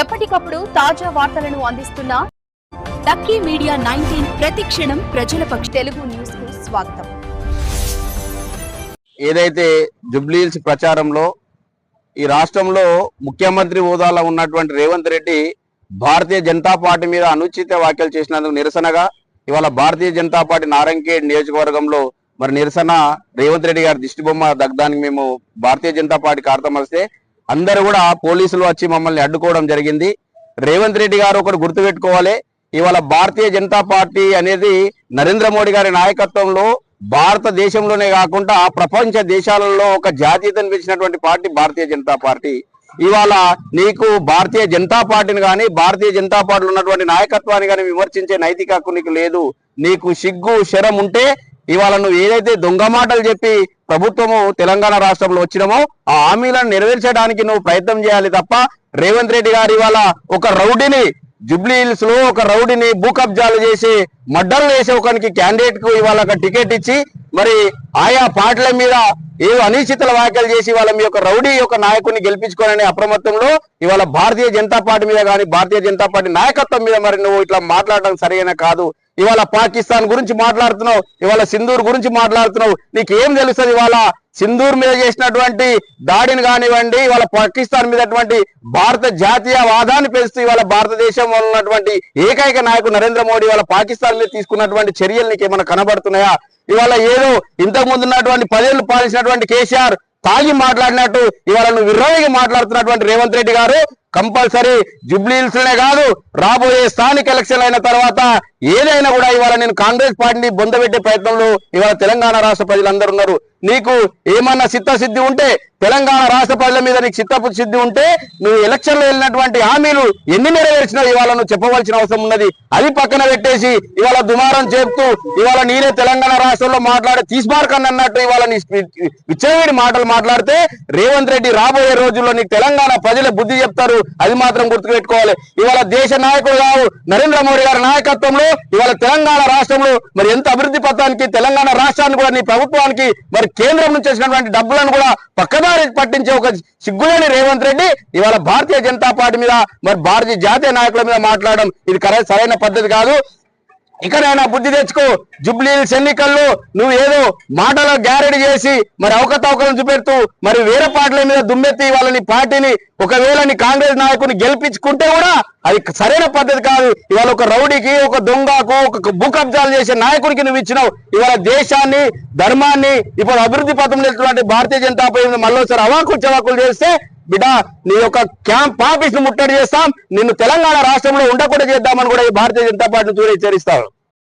ఎప్పటికప్పుడు తాజా వార్తలను అందిస్తున్న లక్కీ మీడియా నైన్టీన్ ప్రతి క్షణం ప్రజల పక్ష తెలుగు న్యూస్కు స్వాగతం. ఏదైతే జుబ్లీహిల్స్ ప్రచారంలో ఈ రాష్ట్రంలో ముఖ్యమంత్రి హోదాలో ఉన్నటువంటి రేవంత్ రెడ్డి భారతీయ జనతా పార్టీ మీద అనుచిత వ్యాఖ్యలు చేసినందుకు నిరసనగా ఇవాళ భారతీయ జనతా పార్టీ నారంకేడ్ నియోజకవర్గంలో మరి నిరసన రేవంత్ రెడ్డి గారి దిష్టిబొమ్మ దగ్ధానికి మేము భారతీయ జనతా పార్టీ కార్తమలిస్తే అందరూ కూడా పోలీసులు వచ్చి మమ్మల్ని అడ్డుకోవడం జరిగింది. రేవంత్ రెడ్డి గారు ఒకటి గుర్తుపెట్టుకోవాలి. ఇవాళ భారతీయ జనతా పార్టీ అనేది నరేంద్ర మోడీ గారి నాయకత్వంలో భారతదేశంలోనే కాకుండా ప్రపంచ దేశాలలో ఒక జాతీయతను పెంచినటువంటి పార్టీ భారతీయ జనతా పార్టీ. ఇవాళ నీకు భారతీయ జనతా పార్టీని కానీ భారతీయ జనతా పార్టీలో ఉన్నటువంటి నాయకత్వాన్ని కానీ విమర్శించే నైతిక హక్కు నీకు లేదు. నీకు సిగ్గు శరం ఉంటే ఇవాళ నువ్వు ఏదైతే దొంగ మాటలు చెప్పి ప్రభుత్వము తెలంగాణ రాష్ట్రంలో వచ్చినమో ఆ హామీలను నెరవేర్చడానికి నువ్వు ప్రయత్నం చేయాలి తప్ప రేవంత్ రెడ్డి గారు ఇవాళ ఒక రౌడీని జుబ్లీ హిల్స్లో ఒక రౌడీని భూ కబ్జాలు చేసి మడ్డలు వేసే ఒకనికి క్యాండిడేట్కు ఇవాళ ఒక టికెట్ ఇచ్చి మరి ఆయా పార్టీల మీద ఏదో అనిశ్చితల వ్యాఖ్యలు చేసి వాళ్ళ మీ యొక్క రౌడీ యొక్క నాయకుడిని గెలిపించుకోవాలనే అప్రమత్తంలో ఇవాళ భారతీయ జనతా పార్టీ మీద కానీ భారతీయ జనతా పార్టీ నాయకత్వం మీద మరి నువ్వు ఇట్లా మాట్లాడడం సరైన కాదు. ఇవాళ పాకిస్తాన్ గురించి మాట్లాడుతున్నావు ఇవాళ సింధూర్ గురించి మాట్లాడుతున్నావు. నీకు ఏం తెలుస్తుంది ఇవాళ? సింధూర్ మీద చేసినటువంటి దాడిని కానివ్వండి ఇవాళ పాకిస్తాన్ మీద భారత జాతీయవాదాన్ని పెంచుతూ ఇవాళ భారతదేశం ఉన్నటువంటి ఏకైక నాయకుడు నరేంద్ర మోడీ ఇవాళ పాకిస్తాన్ మీద తీసుకున్నటువంటి చర్యలు నీకు ఏమైనా కనబడుతున్నాయా? ఇవాళ ఏదో ఇంతకు ముందు ఉన్నటువంటి పదేళ్ళు పాలించినటువంటి కేసీఆర్ తాగి మాట్లాడినట్టు ఇవాళ నువ్వు విర్రవిగా మాట్లాడుతున్నటువంటి రేవంత్ రెడ్డి గారు కంపల్సరీ జుబ్లీహిల్స్ కాదు రాబోయే స్థానిక ఎలక్షన్ అయిన తర్వాత ఏదైనా కూడా ఇవాళ నేను కాంగ్రెస్ పార్టీని బొందబెట్టే ప్రయత్నంలో ఇవాళ తెలంగాణ రాష్ట్ర ప్రజలందరూ ఉన్నారు. నీకు ఏమన్నా చిత్తశుద్ధి ఉంటే తెలంగాణ రాష్ట్ర ప్రజల మీద నీకు చిత్తశుద్ధి ఉంటే నువ్వు ఎలక్షన్లో వెళ్ళినటువంటి హామీలు ఎన్ని నెరవేర్చినా ఇవాళ నువ్వు చెప్పవలసిన అవసరం ఉన్నది. అది పక్కన పెట్టేసి ఇవాళ దుమారం చెప్తూ ఇవాళ నేనే తెలంగాణ రాష్ట్రంలో మాట్లాడే తీసుమార్కని అన్నట్టు ఇవాళ నీ విచ్చలవిడి మాటలు మాట్లాడితే రేవంత్ రెడ్డి రాబోయే రోజుల్లో నీకు తెలంగాణ ప్రజలు బుద్ధి చెప్తారు. అది మాత్రం గుర్తుపెట్టుకోవాలి. ఇవాళ దేశ నాయకుడు కావు నరేంద్ర మోడీ గారి నాయకత్వంలో ఇవాళ తెలంగాణ రాష్ట్రంలో మరి ఎంత అభివృద్ధి పథానికి తెలంగాణ రాష్ట్రాన్ని కూడా నీ ప్రభుత్వానికి మరి కేంద్రం నుంచి వచ్చినటువంటి డబ్బులను కూడా పక్కదారి పట్టించే ఒక సిగ్గులేని రేవంత్ రెడ్డి ఇవాళ భారతీయ జనతా పార్టీ మీద మరి భారతీయ జాతీయ నాయకుల మీద మాట్లాడడం ఇది కరె సరైన పద్ధతి కాదు. ఇకనైనా బుద్ధి తెచ్చుకో. జుబ్లీల్స్ ఎన్నికల్లో నువ్వు ఏదో మాటల గ్యారెడీ చేసి మరి అవకతవకలను చూపెడుతూ మరి వేరే పార్టీల మీద దుమ్మెత్తి వాళ్ళని పార్టీని ఒకవేళ నీ కాంగ్రెస్ నాయకుని గెలిపించుకుంటే కూడా అది సరైన పద్ధతి కాదు. ఇవాళ ఒక రౌడీకి ఒక దొంగకు ఒక భూ కబ్జాలు చేసే నాయకుడికి నువ్వు ఇచ్చినావు. ఇవాళ దేశాన్ని ధర్మాన్ని ఇప్పుడు అభివృద్ధి పథంలో భారతీయ జనతా పార్టీ మళ్ళీసారి అవాకులు చవాకులు చేస్తే బిడ్డ నీ యొక్క క్యాంప్ ఆఫీస్ను ముట్టడి చేస్తాం. నిన్ను తెలంగాణ రాష్ట్రంలో ఉండకుండా చేద్దామని కూడా ఈ భారతీయ జనతా పార్టీని చూడ హెచ్చరిస్తాను